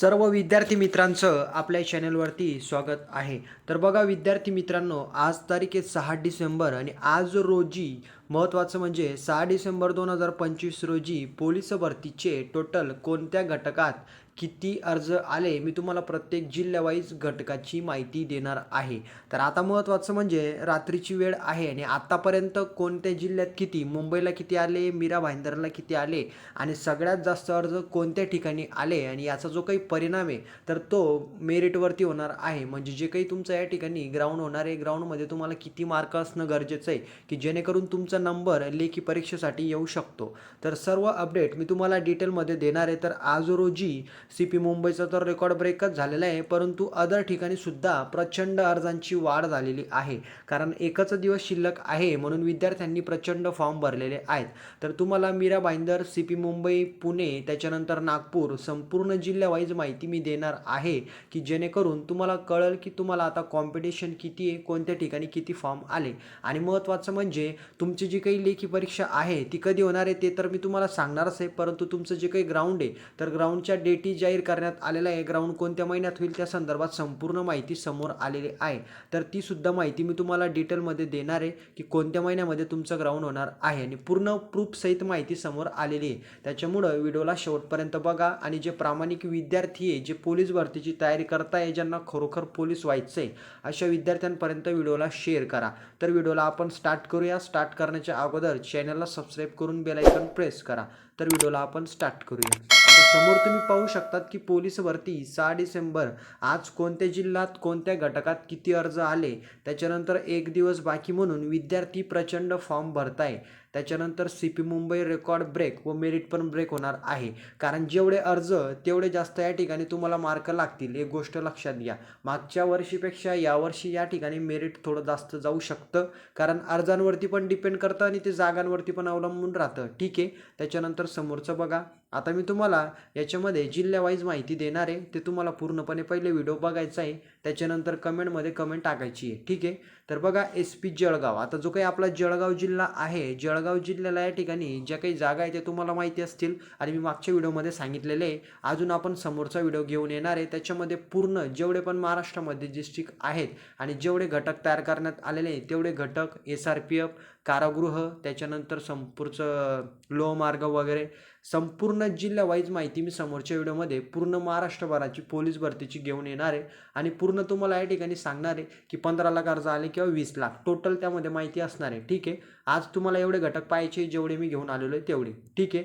सर्व विद्यार्थी मित्रांचं आपल्या चॅनलवरती स्वागत आहे. तर बघा विद्यार्थी मित्रांनो आज तारीख आहे सहा डिसेंबर आणि आज रोजी महत्त्वाचं म्हणजे सहा डिसेंबर दोन हजार पंचवीस रोजी पोलीस भरतीचे टोटल कोणत्या घटकात किती अर्ज आले मी तुम्हाला प्रत्येक जिल्ह्यावाईज घटकाची माहिती देणार आहे. तर आता महत्त्वाचं म्हणजे रात्रीची वेळ आहे आणि आत्तापर्यंत कोणत्या जिल्ह्यात किती मुंबईला किती आले मीरा भाईंदरला किती आले आणि सगळ्यात जास्त अर्ज कोणत्या ठिकाणी आले आणि याचा जो काही परिणाम आहे तर तो मेरिटवरती होणार आहे. म्हणजे जे काही तुमचं या ठिकाणी ग्राउंड होणार आहे ग्राउंडमध्ये तुम्हाला किती मार्क असणं गरजेचं आहे की जेणेकरून तुमचा नंबर लेखी परीक्षेसाठी येऊ शकतो. तर सर्व अपडेट मी तुम्हाला डिटेलमध्ये देणार आहे. तर आज रोजी सी पी मुंबईचा तर रेकॉर्ड ब्रेकच झालेला आहे परंतु अदर ठिकाणी सुद्धा प्रचंड अर्जांची वाढ झालेली आहे. कारण एकच दिवस शिल्लक आहे म्हणून विद्यार्थ्यांनी प्रचंड फॉर्म भरलेले आहेत. तर तुम्हाला मीरा भाईंदर सी पी मुंबई पुणे त्याच्यानंतर नागपूर संपूर्ण जिल्ह्यावाईज माहिती मी देणार आहे की जेणेकरून तुम्हाला कळेल की तुम्हाला आता कॉम्पिटिशन किती आहे कोणत्या ठिकाणी किती फॉर्म आले. आणि महत्त्वाचं म्हणजे तुमची जी काही लेखी परीक्षा आहे ती कधी होणार आहे ते तर मी तुम्हाला सांगणारच आहे परंतु तुमचं जे काही ग्राउंड आहे तर ग्राउंडच्या डेटी जाहीर करण्यात आलेला आहे. ग्राउंड कोणत्या महिन्यात होईल त्या संदर्भात संपूर्ण माहिती समोर आलेली आहे. तर ती सुद्धा माहिती मी तुम्हाला डिटेलमध्ये देणार आहे की कोणत्या महिन्यामध्ये तुमचं ग्राउंड होणार आहे. आणि पूर्ण प्रूफसहित माहिती समोर आलेली आहे. त्याच्यामुळं व्हिडिओला शेवटपर्यंत बघा आणि जे प्रामाणिक विद्यार्थी आहे जे पोलीस भरतीची तयारी करताय ज्यांना खरोखर पोलीस व्हायचं आहे अशा विद्यार्थ्यांपर्यंत व्हिडिओला शेअर करा. तर व्हिडिओला आपण स्टार्ट करूया. स्टार्ट करण्याच्या अगोदर चॅनलला सबस्क्राईब करून बेल आयकॉन प्रेस करा. तर व्हिडिओला आपण स्टार्ट करूया. समोर तुम्ही पाहू शकतात की पोलीस भरती सहा डिसेंबर आज कोणत्या जिल्ह्यात कोणत्या घटकात किती अर्ज आले? त्याच्यानंतर एक दिवस बाकी म्हणून विद्यार्थी प्रचंड फॉर्म भरताय. त्याच्यानंतर C P Mumbai record break व मेरिट पण ब्रेक होणार आहे. कारण जेवढे अर्ज तेवढे जास्त या ठिकाणी तुम्हाला मार्क लागतील. एक गोष्ट लक्षात घ्या. मागच्या वर्षीपेक्षा यावर्षी या ठिकाणी मेरिट थोडं जास्त जाऊ शकतं. कारण अर्जांवरती पण डिपेंड करतं आणि ते जागांवरती पण अवलंबून राहतं. ठीक आहे? त्याच्यानंतर समोरचं बघा. आता मी तुम्हाला याच्यामध्ये जिल्ह्यावाईज माहिती देणार आहे. ते तुम्हाला पूर्णपणे पहिले व्हिडिओ बघायचा आहे. त्याच्यानंतर कमेंटमध्ये कमेंट टाकायची आहे. ठीक आहे? तर बघा एस पी जळगाव. आता जो काही आपला जळगाव जिल्हा आहे जळगाव जिल्ह्याला या ठिकाणी ज्या काही जागा आहे त्या तुम्हाला माहिती असतील. आणि मी मागच्या व्हिडिओमध्ये सांगितलेले आहे. अजून आपण समोरचा व्हिडिओ घेऊन येणार आहे. त्याच्यामध्ये पूर्ण जेवढे पण महाराष्ट्रामध्ये डिस्ट्रिक्ट आहेत आणि जेवढे घटक तयार करण्यात आलेले आहेत तेवढे घटक एस आर पी एफ कारागृह त्याच्यानंतर संपूरचं लोहमार्ग वगैरे संपूर्ण जिल्ह्यावाईज माहिती मी समोरच्या व्हिडिओमध्ये पूर्ण महाराष्ट्रभराची पोलीस भरतीची घेऊन येणार आहे. आणि पूर्ण तुम्हाला या ठिकाणी सांगणार आहे की पंधरा लाख अर्ज आले किंवा वीस लाख. टोटल त्यामध्ये माहिती असणार आहे. ठीक आहे? आज तुम्हाला एवढे घटक पाहायचे जेवढे मी घेऊन आलेलो आहे तेवढे. ठीक आहे?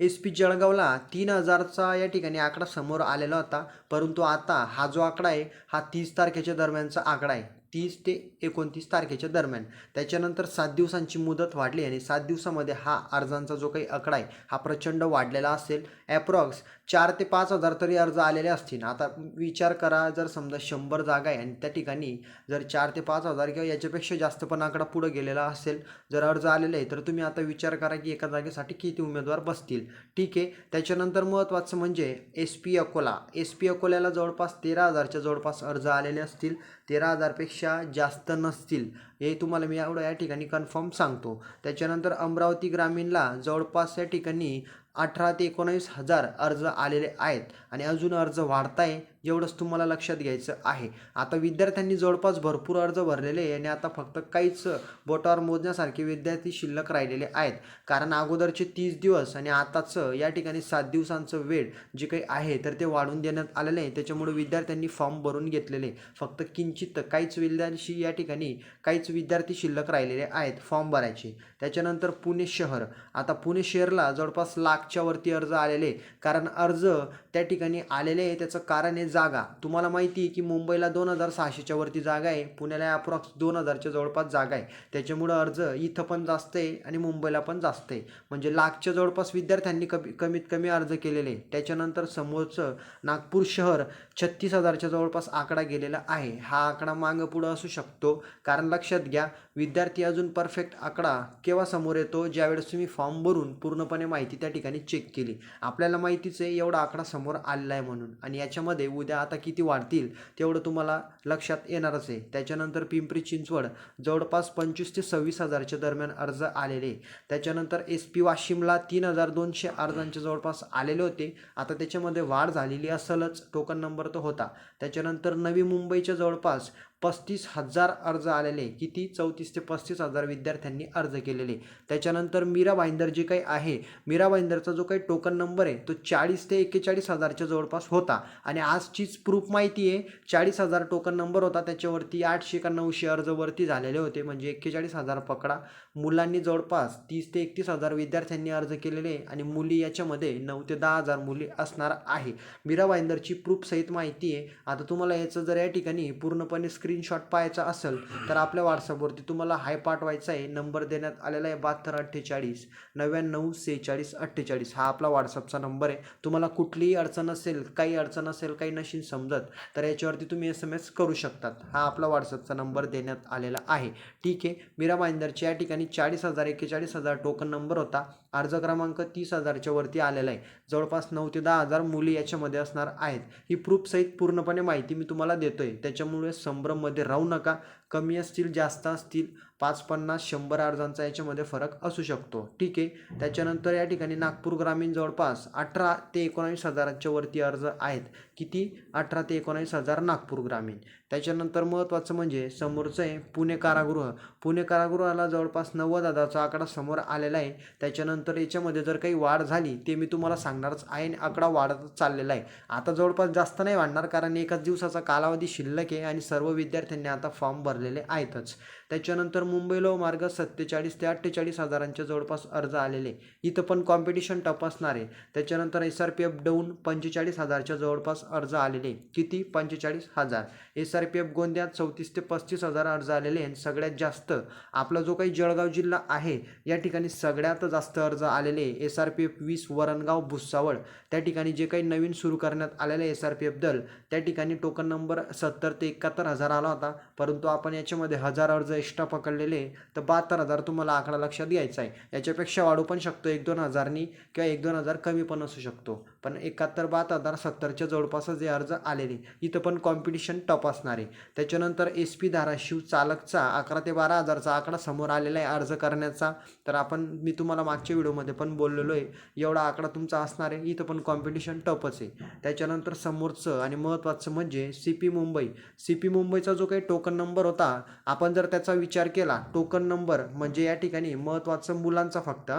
एस पी जळगावला तीन हजारचा या ठिकाणी आकडा समोर आलेला होता. परंतु आता हा जो आकडा आहे हा तीस तारखेच्या दरम्यानचा आकडा आहे. तीस ते एकोणतीस तारखेच्या दरम्यान. त्याच्यानंतर सात दिवसांची मुदत वाढली आणि सात दिवसामध्ये हा अर्जांचा जो काही आकडा आहे हा प्रचंड वाढलेला असेल. ॲप्रॉक्स चार ते पाच हजार तरी अर्ज आलेले असतील. आता विचार करा जर समजा शंभर जागा आहे आणि त्या ठिकाणी जर चार ते पाच हजार किंवा याच्यापेक्षा जास्त पण आकडा पुढं गेलेला असेल जर अर्ज आलेला आहे तर तुम्ही आता विचार करा की एका जागेसाठी किती उमेदवार बसतील. ठीक आहे. त्याच्यानंतर महत्त्वाचं म्हणजे S P Akola. S P अकोल्याला जवळपास तेरा हजारच्या जवळपास अर्ज आलेले असतील. तेरा हजारपेक्षा जास्त नसतील. हे तुम्हाला मी एवढं या ठिकाणी कन्फर्म सांगतो. त्याच्यानंतर अमरावती ग्रामीणला जवळपास या ठिकाणी अठरा ते एकोणावीस हजार अर्ज आलेले आहेत. आणि अजून अर्ज वाढत आहे एवढंच तुम्हाला लक्षात घ्यायचं आहे. आता विद्यार्थ्यांनी जवळपास भरपूर अर्ज भरलेले आहे आणि आता फक्त काहीच बोटावर मोजण्यासारखे विद्यार्थी शिल्लक राहिलेले आहेत. कारण अगोदरचे तीस दिवस आणि आताचं या ठिकाणी सात दिवसांचं वेळ जे काही आहे तर ते वाढवून देण्यात आलेलं आहे. त्याच्यामुळे विद्यार्थ्यांनी फॉर्म भरून घेतलेले फक्त किंचित काहीच विद्यार्थी या ठिकाणी काहीच विद्यार्थी शिल्लक राहिलेले आहेत फॉर्म भरायचे. त्याच्यानंतर पुणे शहर. आता पुणे शहरला जवळपास लाखच्या वरती अर्ज आलेले कारण अर्ज त्या ठिकाणी आलेले आहे. त्याचं कारण आहे जागा. तुम्हाला माहिती आहे की मुंबईला दोन हजार सहाशेच्या वरती जागा आहे. पुण्याला अप्रॉक्स दोन हजारच्या जवळपास जागा आहे. त्याच्यामुळं अर्ज इथं पण जास्त आहे आणि मुंबईला पण जास्त आहे. म्हणजे लाखच्या जवळपास विद्यार्थ्यांनी कमी कमीत कमी अर्ज केलेले आहे. त्याच्यानंतर समोरचं नागपूर शहर छत्तीस हजारच्या जवळपास आकडा गेलेला आहे. हा आकडा मागं पुढं असू शकतो. कारण लक्षात घ्या विद्यार्थी अजून परफेक्ट आकडा केव्हा समोर येतो? ज्यावेळेस तुम्ही फॉर्म भरून पूर्णपणे माहिती त्या ठिकाणी चेक केली. आपल्याला माहितीच आहे एवढा आकडा समोर आलेला आहे म्हणून. आणि याच्यामध्ये उद्या आता किती वाढतील तेवढं तुम्हाला लक्षात येणारच आहे. त्याच्यानंतर पिंपरी चिंचवड जवळपास पंचवीस ते सव्वीस हजारच्या दरम्यान अर्ज आलेले. त्याच्यानंतर एस पी वाशिमला तीन हजार दोनशे अर्जांच्या जवळपास आलेले होते. आता त्याच्यामध्ये वाढ झालेली असलच. टोकन नंबर तर होता. त्याच्यानंतर नवी मुंबईच्या जवळपास पस्तीस हजार अर्ज आलेले किती? चौतीस ते पस्तीस हजार विद्यार्थ्यांनी अर्ज केलेले त्याच्यानंतर मीरा भाईंदर जे काही आहे मीरा भाईंदरचा जो काही टोकन नंबर आहे तो चाळीस ते एक्केचाळीस हजारच्या जवळपास होता. आणि आजचीच प्रूफ माहिती आहे चाळीस हजार टोकन नंबर होता. त्याच्यावरती आठशे का नऊशे अर्जवरती झालेले होते. म्हणजे एक्केचाळीस हजार पकडा. मुलांनी जवळपास तीस ते एकतीस हजार विद्यार्थ्यांनी अर्ज केलेले आणि मुली याच्यामध्ये नऊ ते दहा हजार मुली असणार आहे. मीरा भाईंदरची प्रूफसहित माहिती आहे. आता तुम्हाला याचं जर या ठिकाणी पूर्णपणे स्क्रीनशॉट पाहायचा असेल तर आपल्या व्हॉट्सअपवरती तुम्हाला हाय पाठवायचा आहे. नंबर देण्यात आलेला आहे बहात्तर अठ्ठेचाळीस नव्याण्णव सेहेचाळीस अठ्ठेचाळीस. हा आपला व्हॉट्सअपचा नंबर आहे. तुम्हाला कुठलीही अडचण असेल काही अडचण असेल काही नशीन समजत तर याच्यावरती तुम्ही एस एम एस करू शकतात. हा आपला व्हॉट्सअपचा नंबर देण्यात आलेला आहे. ठीक आहे. मीरा माइंदरच्या या ठिकाणी चाळीस हजार एक्केचाळीस हजार टोकन नंबर होता. अर्ज क्रमांक तीस हजारच्या वरती आलेला आहे. जवळपास नऊ ते दहा हजार मुली याच्यामध्ये असणार आहेत. ही प्रूफसहित पूर्णपणे माहिती मी तुम्हाला देतोय. त्याच्यामुळे संभ्रममध्ये राहू नका. कमी असतील जास्त असतील पाच पन्नास शंभर अर्जांचा याच्यामध्ये फरक असू शकतो. ठीक आहे? त्याच्यानंतर या ठिकाणी नागपूर ग्रामीण जवळपास अठरा ते एकोणावीस हजारांच्या वरती अर्ज आहेत. किती? अठरा ते एकोणावीस हजार नागपूर ग्रामीण. त्याच्यानंतर महत्त्वाचं म्हणजे समोरचं आहे पुणे कारागृह. पुणे कारागृहाला जवळपास नव्वद हजारचा आकडा समोर आलेला आहे. त्याच्यानंतर याच्यामध्ये जर काही वाढ झाली ते मी तुम्हाला सांगणारच आहे आणि आकडा वाढतच चाललेला आहे. आता जवळपास जास्त नाही वाढणार कारण एकाच दिवसाचा कालावधी शिल्लक आहे आणि सर्व विद्यार्थ्यांनी आता फॉर्म भर भरलेले आहेतच. त्याच्यानंतर मुंबई लोहमार्ग सत्तेचाळीस ते अठ्ठेचाळीस हजारांच्या जवळपास अर्ज आलेले. इथं पण कॉम्पिटिशन टप असणार आहे त्याच्यानंतर S R P F down पंचेचाळीस हजारच्या जवळपास अर्ज आलेले. किती? पंचेचाळीस हजार. एस आर पी एफ गोंदियात चौतीस ते पस्तीस हजार अर्ज आलेले आणि सगळ्यात जास्त आपला जो काही जळगाव जिल्हा आहे या ठिकाणी सगळ्यात जास्त अर्ज आलेले एस आर पी एफ वीस वरणगाव भुसावळ. त्या ठिकाणी जे काही नवीन सुरू करण्यात आलेले एस आर पी एफ दल त्या ठिकाणी टोकन नंबर सत्तर ते एकाहत्तर हजार आला होता. परंतु आपण याच्यामध्ये हजार अर्ज एक्स्ट्रा पकडलेले तर बहात्तर हजार तुम्हाला आकडा लक्षात घ्यायचा आहे. याच्यापेक्षा वाढू पण शकतो. एक दोन हजारनी किंवा एक दोन हजार कमी पण असू शकतो. पण एकाहत्तर बहात्तर हजार सत्तरच्या जवळपासच जे अर्ज आलेले. इथं पण कॉम्पिटिशन टप असणार आहे. त्याच्यानंतर एस पी धाराशिव चालकचा अकरा ते बारा हजारचा आकडा समोर आलेला आहे अर्ज करण्याचा. तर आपण मी तुम्हाला मागच्या व्हिडिओमध्ये पण बोललेलो आहे एवढा आकडा तुमचा असणार आहे. इथं पण कॉम्पिटिशन टपच आहे. त्याच्यानंतर समोरचं आणि महत्त्वाचं म्हणजे C P Mumbai C P मुंबईचा जो काही टोकन नंबर होता आपण जर त्याचा विचार केला. टोकन नंबर म्हणजे या ठिकाणी महत्त्वाचं मुलांचा फक्त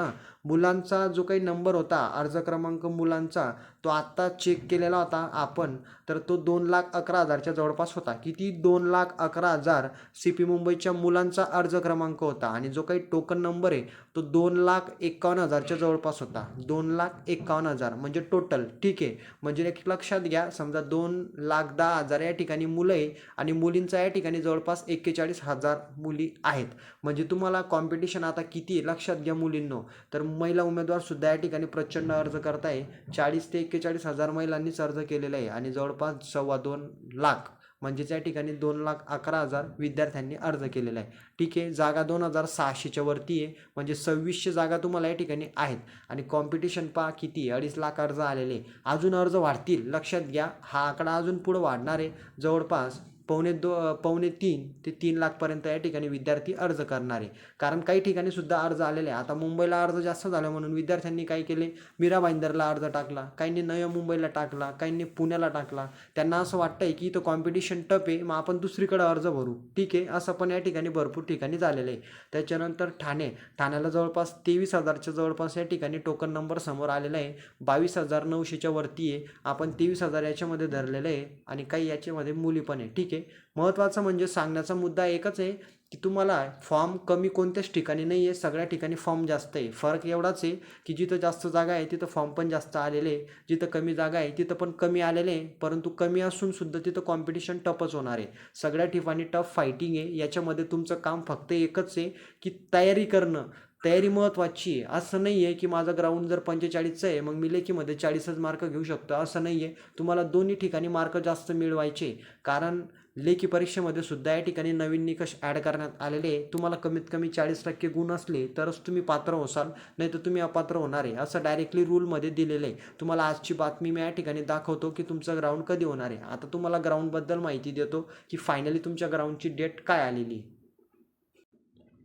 मुलांचा जो काही नंबर होता अर्ज क्रमांक मुलांचा तो आत्ता चेक केलेला होता आपण तर तो दोन लाख अकरा हजारच्या जवळपास होता. किती? दोन लाख अकरा हजार सी पी मुंबईच्या मुलांचा अर्ज क्रमांक होता आणि जो काही टोकन नंबर आहे तो दोन लाख एकावन्न हजारच्या जवळपास होता. दोन लाख एकावन्न हजार म्हणजे टोटल ठीक आहे. म्हणजे एक लक्षात घ्या समजा दोन लाख दहा हजार या ठिकाणी मुलं आहे आणि मुलींचा या ठिकाणी जवळपास एक्केचाळीस हजार मुली आहेत. म्हणजे तुम्हाला कॉम्पिटिशन आता किती आहे? लक्षात घ्या मुलींनो. तर महिला उमेदवारसुद्धा या ठिकाणी प्रचंड अर्ज करताय. चाळीस ते एक्केचाळीस हजार महिलांनीच अर्ज केलेला आहे आणि जवळपास सव्वा दोन लाख म्हणजेच या ठिकाणी दोन लाख अकरा हजार विद्यार्थ्यांनी अर्ज केलेला आहे. ठीक आहे जागा दोन हजार सहाशेच्या वरती आहे म्हणजे सव्वीसशे जागा तुम्हाला या ठिकाणी आहेत. आणि कॉम्पिटिशन पहा किती आहे अडीच लाख अर्ज आलेले अजून अर्ज वाढतील लक्षात घ्या हा आकडा अजून पुढं वाढणार आहे. जवळपास पावणे दो पावणे तीन ते तीन लाखपर्यंत या ठिकाणी विद्यार्थी अर्ज करणार आहे. कारण काही ठिकाणी सुद्धा अर्ज आलेले आहे आता मुंबईला अर्ज जास्त झाला म्हणून विद्यार्थ्यांनी काय केले? मीरा भाईंदरला अर्ज टाकला. काहींनी नव्या मुंबईला टाकला. काहींनी पुण्याला टाकला. त्यांना असं वाटतंय की इथं कॉम्पिटिशन टप आहे. मग आपण दुसरीकडे अर्ज भरू. ठीक आहे? असं पण या ठिकाणी भरपूर ठिकाणी झालेलं आहे. त्याच्यानंतर ठाणे. ठाण्याला जवळपास तेवीस हजारच्या जवळपास या ठिकाणी टोकन नंबर समोर आलेला आहे. बावीस हजार नऊशेच्या वरती आहे. आपण तेवीस हजार याच्यामध्ये धरलेलं आहे. आणि काही याच्यामध्ये मुली पण आहे. ठीक आहे? महत्त्वाचं म्हणजे सांगण्याचा मुद्दा एकच आहे की तुम्हाला फॉर्म कमी कोणत्याच ठिकाणी नाही आहे सगळ्या ठिकाणी फॉर्म जास्त आहे. फरक एवढाच आहे की जिथं जास्त जागा आहे तिथं फॉर्म पण जास्त आलेले आहे. जिथं कमी जागा आहे तिथं पण कमी आलेले आहे. परंतु कमी असून सुद्धा तिथं कॉम्पिटिशन टफच होणार आहे. सगळ्या ठिकाणी टफ फायटिंग आहे. याच्यामध्ये तुमचं काम फक्त एकच आहे की तयारी करणं. तयारी महत्त्वाची आहे. असं नाही आहे की माझं ग्राउंड जर पंचेचाळीसचं आहे मग मी लेखीमध्ये चाळीसच मार्क घेऊ शकतो. असं नाही आहे. तुम्हाला दोन्ही ठिकाणी मार्क जास्त मिळवायचे कारण लेखी परीक्षेमध्ये सुद्धा या ठिकाणी नवीन निकष ॲड करण्यात आलेले आहे. तुम्हाला कमीत कमी चाळीस टक्के गुण असले तरच तुम्ही पात्र होसाल नाही तर तुम्ही अपात्र होणार आहे असं डायरेक्टली रूलमध्ये दिलेलं आहे. तुम्हाला आजची बातमी मी या ठिकाणी दाखवतो की तुमचं ग्राउंड कधी होणार आहे. आता तुम्हाला ग्राउंडबद्दल माहिती देतो की फायनली तुमच्या ग्राउंडची डेट काय आलेली आहे.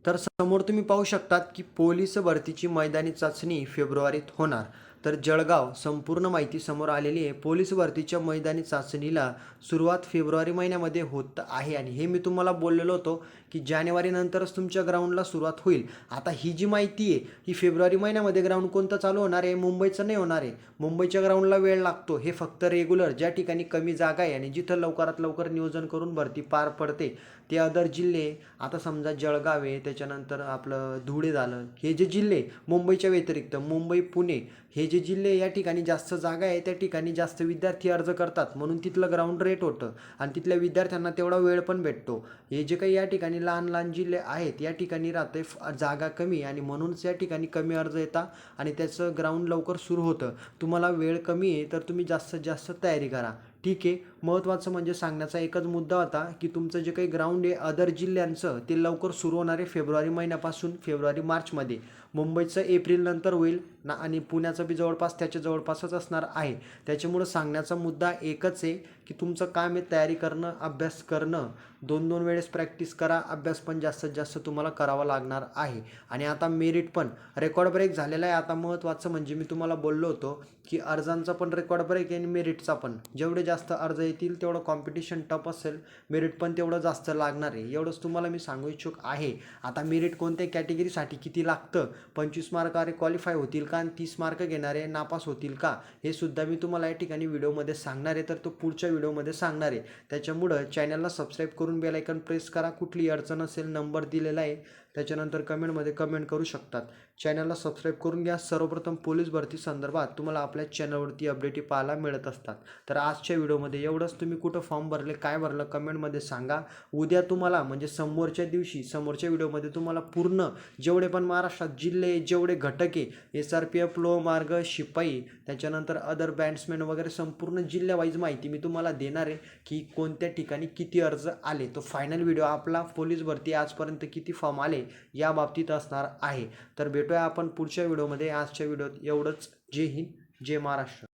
तर समोर तुम्ही पाहू शकतात की पोलीस भरतीची मैदानी चाचणी फेब्रुवारीत होणार. तर जळगाव संपूर्ण माहिती समोर आलेली आहे. पोलीस भरतीच्या मैदानी चाचणीला सुरुवात फेब्रुवारी महिन्यामध्ये होत आहे आणि हे मी तुम्हाला बोललेलो होतो की जानेवारीनंतरच तुमच्या ग्राउंडला सुरुवात होईल. आता ही जी माहिती आहे ही फेब्रुवारी महिन्यामध्ये ग्राउंड कोणतं चालू होणार आहे मुंबईचं नाही होणार आहे. मुंबईच्या ग्राउंडला वेळ लागतो. हे फक्त रेग्युलर ज्या ठिकाणी कमी जागा आहे आणि जिथं लवकरात लवकर नियोजन करून भरती पार पडते ते अदर जिल्हे. आता समजा जळगाव आहे त्याच्यानंतर आपलं धुळे झालं. हे जे जिल्हे मुंबईच्या व्यतिरिक्त मुंबई पुणे हे जे जिल्हे या ठिकाणी जास्त जागा आहे त्या ठिकाणी जास्त विद्यार्थी अर्ज करतात. म्हणून तिथलं ग्राउंड रेट होतं आणि तिथल्या विद्यार्थ्यांना तेवढा वेळ पण भेटतो. हे जे काही या ठिकाणी लहान लहान जिल्हे आहेत या ठिकाणी राहते जागा कमी आणि म्हणूनच या ठिकाणी कमी अर्ज येतात आणि त्याचं ग्राउंड लवकर सुरू होतं. तुम्हाला वेळ कमी आहे तर तुम्ही जास्तीत जास्त तयारी करा. ठीक आहे? महत्त्वाचं म्हणजे सांगण्याचा एकच मुद्दा होता की तुमचं जे काही ग्राउंड आहे अदर जिल्ह्यांचं ते लवकर सुरू होणार आहे फेब्रुवारी महिन्यापासून फेब्रुवारी मार्चमध्ये. मुंबईचं एप्रिलनंतर होईल. ना आणि पुण्याचं बी जवळपास त्याच्या जवळपासच असणार आहे. त्याच्यामुळं सांगण्याचा मुद्दा एकच आहे की तुमचं काम आहे तयारी करणं अभ्यास करणं. दोन दोन वेळेस प्रॅक्टिस करा अभ्यास पण जास्तीत जास्त तुम्हाला करावा लागणार आहे. आणि आता मेरिट पण रेकॉर्ड ब्रेक झालेला आहे. आता महत्त्वाचं म्हणजे मी तुम्हाला बोललो होतो की अर्जांचा पण रेकॉर्ड ब्रेक आहे आणि मेरिटचा पण. जेवढे जास्त अर्ज येतील तेवढं कॉम्पिटिशन टफ असेल. मेरिट पण तेवढं जास्त लागणार आहे. एवढंच तुम्हाला मी सांगू इच्छुक आहे. आता मेरिट कोणत्या कॅटेगरीसाठी किती लागतं? पंचवीस मार्कारे क्वालिफाय होतील का आणि तीस मार्क घेणारे नापास होतील का? हे सुद्धा मी तुम्हाला या ठिकाणी व्हिडिओमध्ये सांगणार आहे तर तो पुढच्या व्हिडिओमध्ये सांगणार आहे. त्याच्यामुळं चॅनलला सबस्क्राईब करून बेल आयकन प्रेस करा. कुठली अडचण असेल नंबर दिलेला आहे. त्याच्यानंतर कमेंटमध्ये कमेंट करू शकतात. चॅनलला सबस्क्राईब करून घ्या. सर्वप्रथम पोलीस भरती संदर्भात तुम्हाला आपल्या चॅनलवरती अपडेटी पाहायला मिळत असतात. तर आजच्या व्हिडिओमध्ये एवढंच. तुम्ही कुठं फॉर्म भरले काय भरलं कमेंटमध्ये सांगा. उद्या तुम्हाला म्हणजे समोरच्या दिवशी समोरच्या व्हिडिओमध्ये तुम्हाला पूर्ण जेवढे पण महाराष्ट्रात जिल्हे जेवढे घटक आहे एस आर पी एफ लो मार्ग शिपाई त्याच्यानंतर अदर बँड्समॅन वगैरे संपूर्ण जिल्ह्यावाईज माहिती मी तुम्हाला देणार आहे की कोणत्या ठिकाणी किती अर्ज आले. तो फायनल व्हिडिओ आपला पोलीस भरती आजपर्यंत किती फॉर्म आले या बाबतीत असणार आहे. तर भेटूया आपण पुढच्या व्हिडिओमध्ये. आजच्या व्हिडिओत एवढंच. जय हिंद. जय महाराष्ट्र.